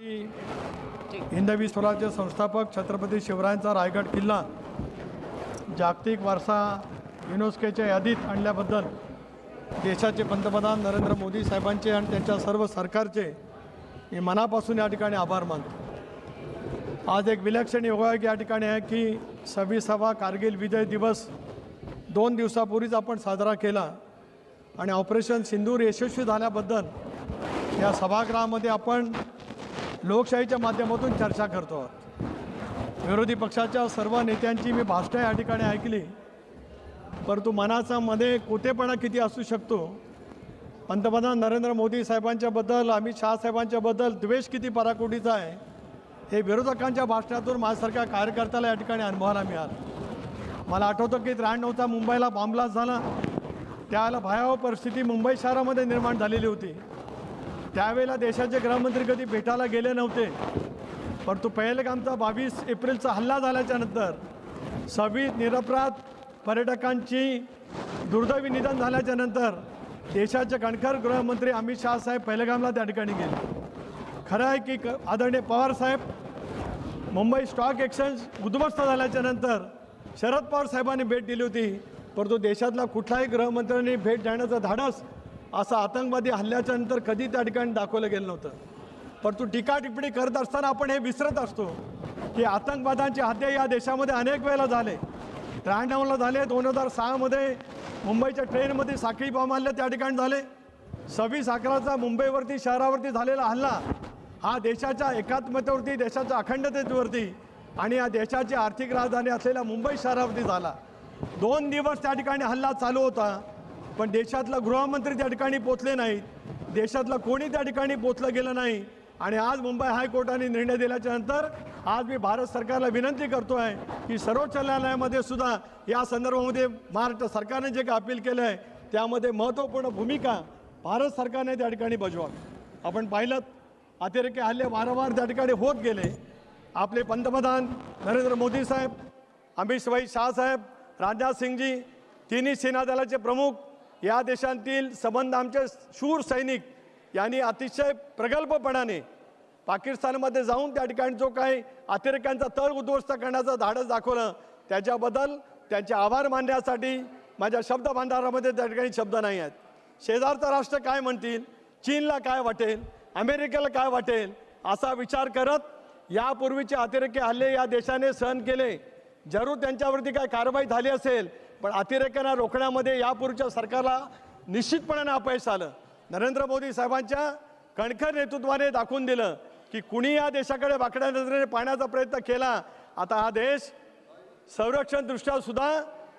हिंदवी स्वराज्य संस्थापक छत्रपती शिवरायांचा रायगड किल्ला. जागतिक वारसा युनेस्कोच्या यादीत आणल्याबद्दल देशाचे पंतप्रधान नरेंद्र मोदी साहेबांचे आणि त्यांच्या सर्व सरकारचे मी मनापासून या ठिकाणी आभार मानतो. आज एक विलक्षण योगायोग या ठिकाणी आहे की सव्वीसावा कारगिल विजय दिवस दोन दिवसापूर्वीच आपण साजरा केला आणि ऑपरेशन सिंदूर यशस्वी झाल्याबद्दल या सभागृहामध्ये आपण लोकशाहीच्या माध्यमातून चर्चा करतो आहोत. विरोधी पक्षाच्या सर्व नेत्यांची मी भाष्टा या ठिकाणी ऐकली. परंतु मनाचा मध्ये कोतेपणा किती असू शकतो? पंतप्रधान नरेंद्र मोदी साहेबांच्याबद्दल अमित शहा साहेबांच्याबद्दल द्वेष किती पराकोटीचा आहे? हे विरोधकांच्या भाषणातून माझ्यासारख्या कार्यकर्त्याला या ठिकाणी अनुभवायला मिळालं. मला आठवतं की त्र्याण्णवचा मुंबईला बॉम्बलास्ट झाला. त्याला भयावह परिस्थिती मुंबई शहरामध्ये निर्माण झालेली होती. त्यावेळेला देशाचे गृहमंत्री कधी भेटायला गेले नव्हते. परंतु पहिलगामचा बावीस एप्रिलचा हल्ला झाल्याच्यानंतर सव्वीस निरपराध पर्यटकांची दुर्दैवी निधन झाल्याच्यानंतर देशाचे कणखर गृहमंत्री अमित शहा साहेब पहिलगामला त्या ठिकाणी गेले. खरं आहे की क- आदरणीय पवार साहेब मुंबई स्टॉक एक्सचेंज उद्ध्वस्त झाल्याच्यानंतर शरद पवार साहेबांनी भेट दिली होती परंतु देशातला कुठलाही गृहमंत्र्यांनी भेट देण्याचं धाडस असं आतंकवादी हल्ल्याच्या नंतर कधी त्या ठिकाणी दाखवलं गेलं नव्हतं. परंतु टीका टिप्पणी करत असताना आपण हे विसरत असतो की आतंकवादांची हत्या या देशामध्ये अनेक वेळेला झाले. त्र्याण्णवला झाले दोन हजार सहामध्ये मुंबईच्या ट्रेनमध्ये साखळी बॉम्ब हल्ले त्या ठिकाणी झाले. सव्वीस अकराचा मुंबईवरती शहरावरती झालेला हल्ला हा देशाच्या एकात्मतेवरती देशाच्या अखंडतेवरती आणि या देशाची आर्थिक राजधानी असलेल्या मुंबई शहरावरती झाला. दोन दिवस त्या ठिकाणी हल्ला चालू होता. पण देशातला गृहमंत्री त्या ठिकाणी पोचले नाहीत. देशातलं कोणी त्या ठिकाणी पोचलं गेलं नाही. आणि आज मुंबई हायकोर्टाने निर्णय दिल्याच्या नंतर आज मी भारत सरकारला विनंती करतो आहे की सर्वोच्च न्यायालयामध्ये सुद्धा या संदर्भामध्ये महाराष्ट्र सरकारने जे काही अपील केलं आहे त्यामध्ये महत्त्वपूर्ण भूमिका भारत सरकारने त्या ठिकाणी बजवावी. आपण पाहिलं अतिरेकी हल्ले वारंवार त्या ठिकाणी होत गेले. आपले पंतप्रधान नरेंद्र मोदी साहेब अमित भाई साहेब राजनाथ सिंगजी तिन्ही सेना दलाचे प्रमुख या देशांतील संबंध आमचे शूर सैनिक यांनी अतिशय प्रगल्भपणाने पाकिस्तानमध्ये जाऊन त्या ठिकाणी जो काही अतिरेक्यांचा तळ उद्ध्वस्त करण्याचं धाडस दाखवलं त्याच्याबद्दल त्यांचे आभार मानण्यासाठी माझ्या शब्द भांडारामध्ये त्या ठिकाणी शब्द नाही आहेत. शेजारचं राष्ट्र काय म्हणतील चीनला काय वाटेल अमेरिकेला काय वाटेल असा विचार करत यापूर्वीचे अतिरेकी हल्ले या देशाने सहन केले. जरूर त्यांच्यावरती काय कारवाई झाली असेल पण अतिरेकांना रोखण्यामध्ये यापूर्वीच्या सरकारला निश्चितपणाने अपयश आलं. नरेंद्र मोदी साहेबांच्या कणखर नेतृत्वाने दाखवून दिलं की कुणी या देशाकडे वाकड्या नजरेने पाहण्याचा प्रयत्न केला आता हा देश संरक्षण सुद्धा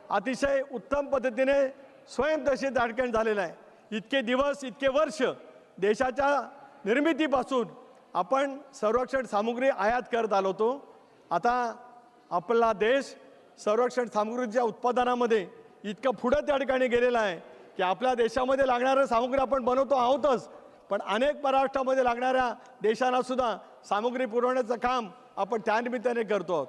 अतिशय उत्तम पद्धतीने स्वयंदशी दाडकण झालेला आहे. इतके दिवस इतके वर्ष देशाच्या निर्मितीपासून आपण संरक्षण सामुग्री आयात करत आलो होतो. आता आपला देश संरक्षण सामुग्रीच्या उत्पादनामध्ये इतकं पुढं त्या ठिकाणी गेलेला आहे की आपल्या देशामध्ये लागणारं सामुग्री आपण बनवतो आहोतच पण अनेक महाराष्ट्रामध्ये लागणाऱ्या देशांना सुद्धा सामुग्री पुरवण्याचं काम आपण त्यानिमित्ताने करतो आहोत.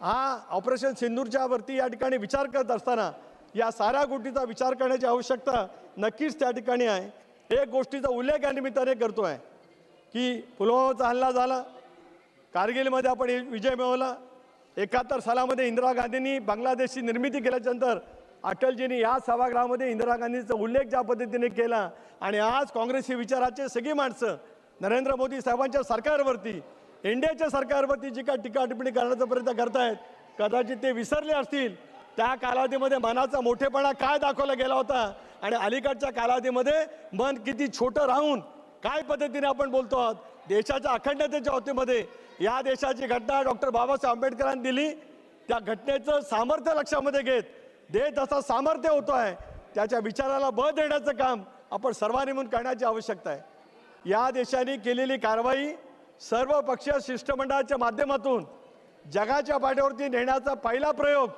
हा ऑपरेशन सिंदूरच्या वरती या ठिकाणी विचार करत असताना या साऱ्या गोष्टीचा विचार करण्याची आवश्यकता नक्कीच त्या ठिकाणी आहे. एक गोष्टीचा उल्लेख या निमित्ताने करतो आहे की पुलवामाचा हल्ला झाला कारगिलमध्ये आपण विजय मिळवला एकाहत्तर सालामध्ये इंदिरा गांधींनी बांगलादेशची निर्मिती केल्याच्यानंतर अटलजींनी या सभागृहामध्ये इंदिरा गांधींचा उल्लेख ज्या पद्धतीने केला आणि आज काँग्रेसी विचाराचे सगळी माणसं नरेंद्र मोदी साहेबांच्या सरकारवरती इंडियाच्या सरकारवरती जी काय टीका टिप्पणी करण्याचा प्रयत्न करतायत कदाचित ते विसरले असतील. त्या कालावधीमध्ये मनाचा मोठेपणा काय दाखवला गेला होता आणि अलीकडच्या कालावधीमध्ये मन किती छोटं राहून काय पद्धतीने आपण बोलतो आहोत? देशाच्या अखंडतेच्या बाबतीमध्ये या देशाची घटना डॉक्टर बाबासाहेब आंबेडकरांनी दिली. त्या घटनेचं सामर्थ्य लक्षामध्ये घेत देत असा सामर्थ्य होतो आहे त्याच्या विचाराला बळ देण्याचं काम आपण सर्वांनी म्हणून करण्याची आवश्यकता आहे. या देशाने केलेली कारवाई सर्व पक्षीय शिष्टमंडळाच्या माध्यमातून जगाच्या पाठीवरती नेण्याचा पहिला प्रयोग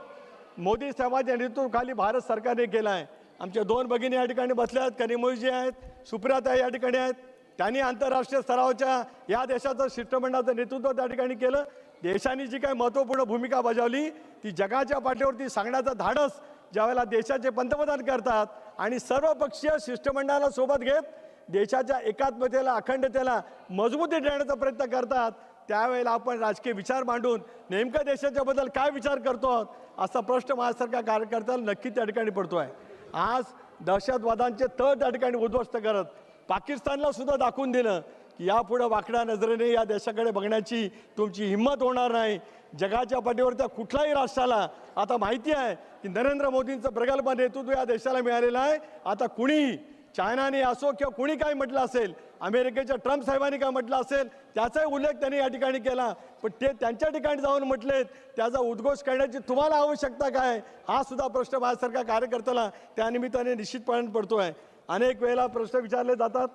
मोदी साहेबांच्या नेतृत्वाखाली भारत सरकारने केला आहे. आमच्या दोन भगिनी या ठिकाणी बसल्या आहेत कनिमोजी आहेत सुप्रियाता या ठिकाणी आहेत. त्यांनी आंतरराष्ट्रीय स्तरावरच्या या देशाचं शिष्टमंडळाचं नेतृत्व त्या ठिकाणी केलं. देशाने जी काही महत्त्वपूर्ण भूमिका बजावली ती जगाच्या पाठीवरती सांगण्याचं धाडस ज्यावेळेला देशाचे पंतप्रधान करतात आणि सर्वपक्षीय शिष्टमंडळाला सोबत घेत देशाच्या एकात्मतेला अखंडतेला मजबूती देण्याचा प्रयत्न करतात त्यावेळेला आपण राजकीय विचार मांडून नेमकं देशाच्याबद्दल काय विचार करतो आहोत असा प्रश्न माझ्यासारख्या कार्यकर्त्याला नक्की त्या ठिकाणी पडतो आहे आज दहशतवादांचे तळ त्या ठिकाणी उद्ध्वस्त करत पाकिस्तानला सुद्धा दाखवून दिलं की यापुढं वाकड्या नजरेने या देशाकडे बघण्याची तुमची हिंमत होणार नाही. जगाच्या पाठीवर त्या कुठल्याही राष्ट्राला आता माहिती आहे की नरेंद्र मोदींचं प्रगल्भ नेतृत्व या देशाला मिळालेलं आहे. आता कुणीही चायनाने असो किंवा कुणी काय म्हटलं असेल अमेरिकेच्या ट्रम्प साहेबांनी काय म्हटलं असेल त्याचाही उल्लेख त्यांनी या ठिकाणी केला. पण ते त्यांच्या ठिकाणी जाऊन म्हटलेत त्याचा उद्घोष करण्याची तुम्हाला आवश्यकता काय? हा सुद्धा प्रश्न माझ्यासारख्या कार्यकर्त्याला त्यानिमित्ताने निश्चितपणे पडतो आहे अनेक वेळेला प्रश्न विचारले जातात.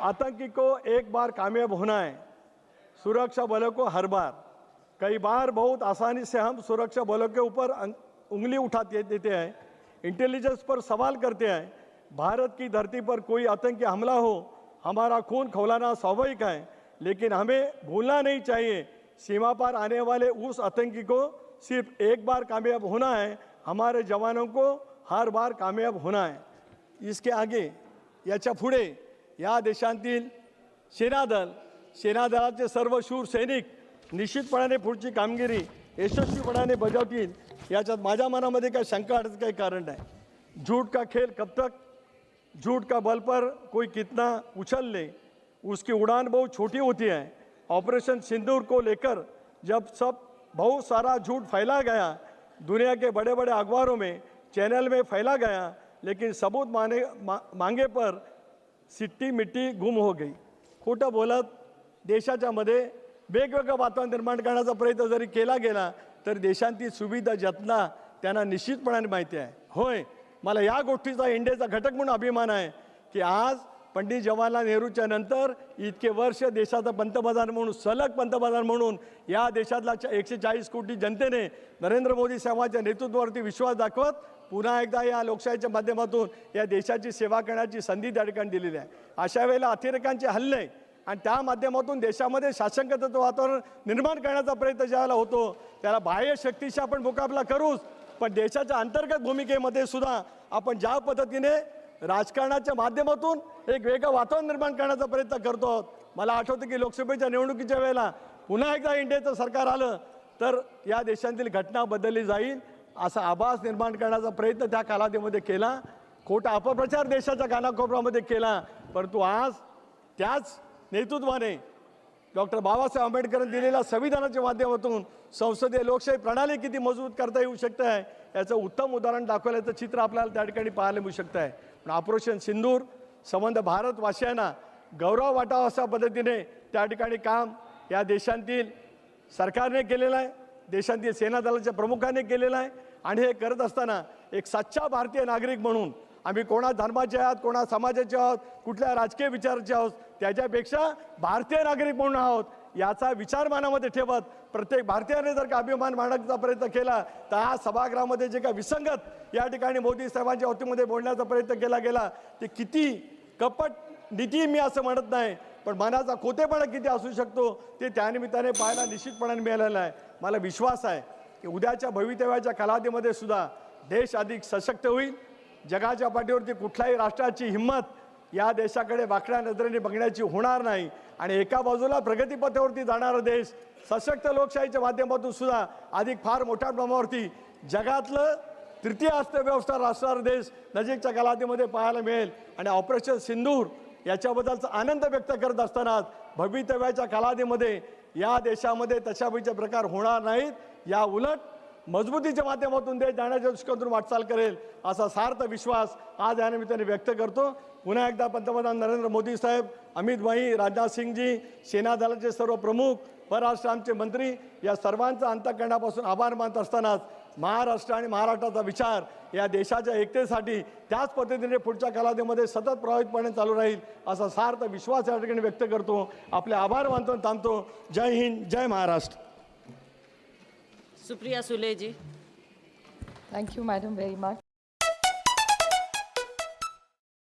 आतंकी को एक बार कामयाब होना है. सुरक्षा बलों को हर बार. कई बार बहुत आसानी से हम सुरक्षा बलों के ऊपर अं- उंगली उठाते देते हैं. इंटेलिजेंस पर सवाल करते हैं. भारत की धरती पर कोई आतंकी हमला हो, हमारा खून खौलाना स्वाभाविक है, लेकिन हमें भूलना नहीं चाहिए. सीमा पर आने वाले उस आतंकी को सिर्फ़ एक बार कामयाब होना है. हमारे जवानों को हर बार कामयाब होना है. इसके आगे याच्यापुढे या देशांतील सेनादल सेनादलाचे सर्व शूर सैनिक निश्चितपणाने पुढची कामगिरी यशस्वीपणाने बजावतील याच्यात माझ्या मनामध्ये काही शंका अडच काही कारण नाही. झूठ का खेल कब तक झूठ का बल पर कोई कितना उछल ले उसकी उड़ान बहुत छोटी होती है. ऑपरेशन सिंदूर को लेकर जब सब बहुत सारा झूठ फैला गया दुनिया के बड़े बड़े अखबारों में चैनल में फैला गया लेकिन सबूत माने मा, मांगे पर सिट्टी मिट्टी गुम हो गई। खोटं बोलत देशाच्या मध्ये वेगवेगळं वातावरण निर्माण करण्याचा प्रयत्न जरी केला गेला तर देशांतील सुविधा जतना त्यांना निश्चितपणाने माहिती आहे. होय मला या गोष्टीचा इंडियाचा घटक म्हणून अभिमान आहे की आज पंडित जवाहरलाल नेहरूच्या नंतर इतके वर्ष देशाचा पंतप्रधान म्हणून सलग पंतप्रधान म्हणून या देशातल्या एकशे चाळीस कोटी जनतेने नरेंद्र मोदी साहेबांच्या नेतृत्वावरती विश्वास दाखवत पुन्हा एकदा या लोकशाहीच्या माध्यमातून या देशाची सेवा करण्याची संधी त्या ठिकाणी दिलेली आहे. अशा वेळेला अतिरेकांचे हल्ले आणि त्या माध्यमातून देशामध्ये शासनकतेचं वातावरण निर्माण करण्याचा प्रयत्न ज्यावेळेला होतो त्याला बाह्य शक्तीशी आपण मुकाबला करूच पण देशाच्या अंतर्गत भूमिकेमध्ये सुद्धा आपण ज्या पद्धतीने राजकारणाच्या माध्यमातून एक वेगळं वातावरण निर्माण करण्याचा प्रयत्न करतो आहोत. मला आठवतं की लोकसभेच्या निवडणुकीच्या वेळेला पुन्हा एकदा इंडियाचं सरकार आलं तर या देशांतील घटना बदलली जाईल. असा आभास निर्माण करण्याचा प्रयत्न त्या कालावधीमध्ये केला. खोटा अपप्रचार देशाच्या कानाकोपऱ्यामध्ये केला. परंतु आज त्याच नेतृत्वाने डॉक्टर बाबासाहेब आंबेडकरांनी दिलेल्या संविधानाच्या माध्यमातून संसदीय लोकशाही प्रणाली किती मजबूत करता येऊ शकते आहे याचं उत्तम उदाहरण दाखवल्याचं चित्र आपल्याला त्या ठिकाणी पाहायला मिळू शकतं. आहे पण ऑपरेशन सिंदूर संबंध भारतवासियांना गौरव वाटावा अशा पद्धतीने त्या ठिकाणी काम या देशांतील सरकारने केलेलं आहे. देशांतील सेना दलाच्या प्रमुखाने केलेलं आहे. आणि हे करत असताना एक सच्चा भारतीय नागरिक म्हणून आम्ही कोणा धर्माचे आहोत कोणा समाजाचे आहोत कुठल्या राजकीय विचाराचे आहोत त्याच्यापेक्षा भारतीय नागरिक म्हणून आहोत याचा विचार मनामध्ये ठेवत प्रत्येक भारतीयाने जर का अभिमान मांडण्याचा प्रयत्न केला तर हा सभागृहामध्ये जे काय विसंगत या ठिकाणी मोदी साहेबांच्या वतीमध्ये बोलण्याचा प्रयत्न केला गेला ते किती कपट नीती मी असं म्हणत नाही पण मनाचा खोतेपणा किती असू शकतो ते त्यानिमित्ताने पाहायला निश्चितपणाने मिळालेलं आहे. मला विश्वास आहे की उद्याच्या भवितव्याच्या कालावधीमध्ये सुद्धा देश अधिक सशक्त होईल. जगाच्या पाठीवरती कुठल्याही राष्ट्राची हिंमत या देशाकडे वाकड्या नजरेने बघण्याची होणार नाही. आणि एका बाजूला प्रगतीपथावरती जाणारा देश सशक्त लोकशाहीच्या माध्यमातून सुद्धा अधिक फार मोठ्या प्रमाणावरती जगातलं तृतीय अर्थव्यवस्था राष्ट्रार देश नजीकच्या कालावधीमध्ये पाहायला मिळेल. आणि ऑपरेशन सिंदूर याच्याबद्दलचा आनंद व्यक्त करत असतानाच भवितव्याच्या कालावधीमध्ये या देशामध्ये तशाबीचे प्रकार होणार नाहीत. या उलट मजबूतीच्या माध्यमातून देश जाण्याच्या दृष्टिकोनातून वाटचाल करेल असा सार्थ विश्वास आज या निमित्ताने व्यक्त करतो. पुन्हा एकदा पंतप्रधान नरेंद्र मोदी साहेब अमित भाई राजनाथ सिंगजी सेना दलाचे सर्व प्रमुख परराष्ट्र आमचे मंत्री या सर्वांचा अंतकरणापासून आभार मानत असतानाच महाराष्ट्र आणि महाराष्ट्राचा विचार या देशाच्या एकतेसाठी त्याच पद्धतीने पुढच्या कालावधीमध्ये सतत प्रभावितपणे चालू राहील असा सार्थ विश्वास या ठिकाणी व्यक्त करतो. आपले आभार मानतो आणि थांबतो जय हिंद जय महाराष्ट्र. सुप्रिया सुले जी Thank you, madam, very much.